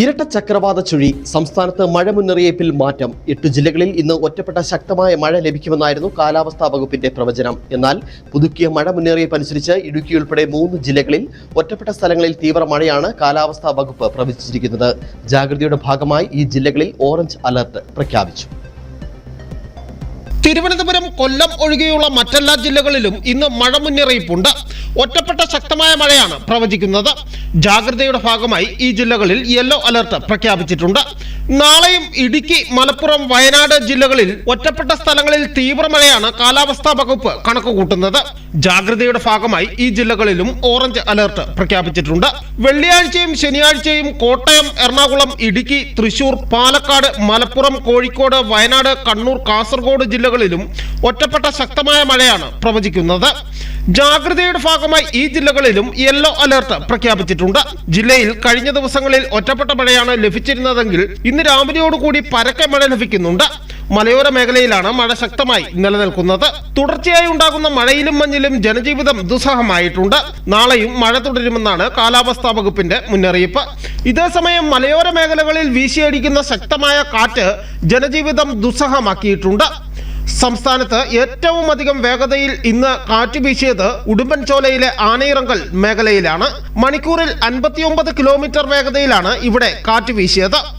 ഇരട്ട ചക്രവാത ചുഴി സംസ്ഥാനത്ത് മഴ മുന്നറിയിപ്പിൽ മാറ്റം. എട്ട് ജില്ലകളിൽ ഇന്ന് ഒറ്റപ്പെട്ട ശക്തമായ മഴ ലഭിക്കുമെന്നായിരുന്നു കാലാവസ്ഥാ വകുപ്പിന്റെ പ്രവചനം. എന്നാൽ പുതുക്കിയ മഴ മുന്നറിയിപ്പ് അനുസരിച്ച് ഇടുക്കി ഉൾപ്പെടെ മൂന്ന് ജില്ലകളിൽ ഒറ്റപ്പെട്ട സ്ഥലങ്ങളിൽ തീവ്ര മഴയാണ് കാലാവസ്ഥാ വകുപ്പ് പ്രവചിച്ചിരിക്കുന്നത്. ജാഗ്രതയുടെ ഭാഗമായി ഈ ജില്ലകളിൽ ഓറഞ്ച് അലർട്ട് പ്രഖ്യാപിച്ചു. തിരുവനന്തപുരം കൊല്ലം ഒഴികെയുള്ള മറ്റെല്ലാ ജില്ലകളിലും ഇന്ന് മഴ മുന്നറിയിപ്പുണ്ട്. ഒറ്റപ്പെട്ട ശക്തമായ മഴയാണ് പ്രവചിക്കുന്നത്. ജാഗ്രതയുടെ ഭാഗമായി ഈ ജില്ലകളിൽ യെല്ലോ അലർട്ട് പ്രഖ്യാപിച്ചിട്ടുണ്ട്. നാളെയും ഇടുക്കി മലപ്പുറം വയനാട് ജില്ലകളിൽ ഒറ്റപ്പെട്ട സ്ഥലങ്ങളിൽ തീവ്രമഴയാണ് കാലാവസ്ഥാ വകുപ്പ് കണക്കുകൂട്ടുന്നത്. ജാഗ്രതയുടെ ഭാഗമായി ഈ ജില്ലകളിലും ഓറഞ്ച് അലർട്ട് പ്രഖ്യാപിച്ചിട്ടുണ്ട്. വെള്ളിയാഴ്ചയും ശനിയാഴ്ചയും കോട്ടയം എറണാകുളം ഇടുക്കി തൃശൂർ പാലക്കാട് മലപ്പുറം കോഴിക്കോട് വയനാട് കണ്ണൂർ കാസർഗോഡ് ജില്ലകളിലും ഒറ്റപ്പെട്ട ശക്തമായ മഴയാണ് പ്രവചിക്കുന്നത്. ജാഗ്രതയുടെ ഭാഗമായി ഈ ജില്ലകളിലും യെല്ലോ അലർട്ട് പ്രഖ്യാപിച്ചിട്ടുണ്ട്. ജില്ലയിൽ കഴിഞ്ഞ ദിവസങ്ങളിൽ ഒറ്റപ്പെട്ട മഴയാണ് ലഭിച്ചിരുന്നതെങ്കിൽ ഇന്ന് രാവിലെയോടുകൂടി പരക്കെ മഴ ലഭിക്കുന്നുണ്ട്. മലയോര മേഖലയിലാണ് മഴ ശക്തമായി നിലനിൽക്കുന്നത്. തുടർച്ചയായി ഉണ്ടാകുന്ന മഴയിലും മഞ്ഞിലും ജനജീവിതം ദുസ്സഹമായിട്ടുണ്ട്. നാളെയും മഴ തുടരുമെന്നാണ് കാലാവസ്ഥാ വകുപ്പിന്റെ മുന്നറിയിപ്പ്. ഇതേസമയം മലയോര മേഖലകളിൽ വീശിയടിക്കുന്ന ശക്തമായ കാറ്റ് ജനജീവിതം ദുസ്സഹമാക്കിയിട്ടുണ്ട്. സംസ്ഥാനത്ത് ഏറ്റവും അധികം വേഗതയിൽ ഇന്ന് കാറ്റ് വീശിയത് ഉടുമ്പൻചോലയിലെ ആനയിറങ്കൽ മേഖലയിലാണ്. മണിക്കൂറിൽ അൻപത്തിയൊമ്പത് കിലോമീറ്റർ വേഗതയിലാണ് ഇവിടെ കാറ്റ് വീശിയത്.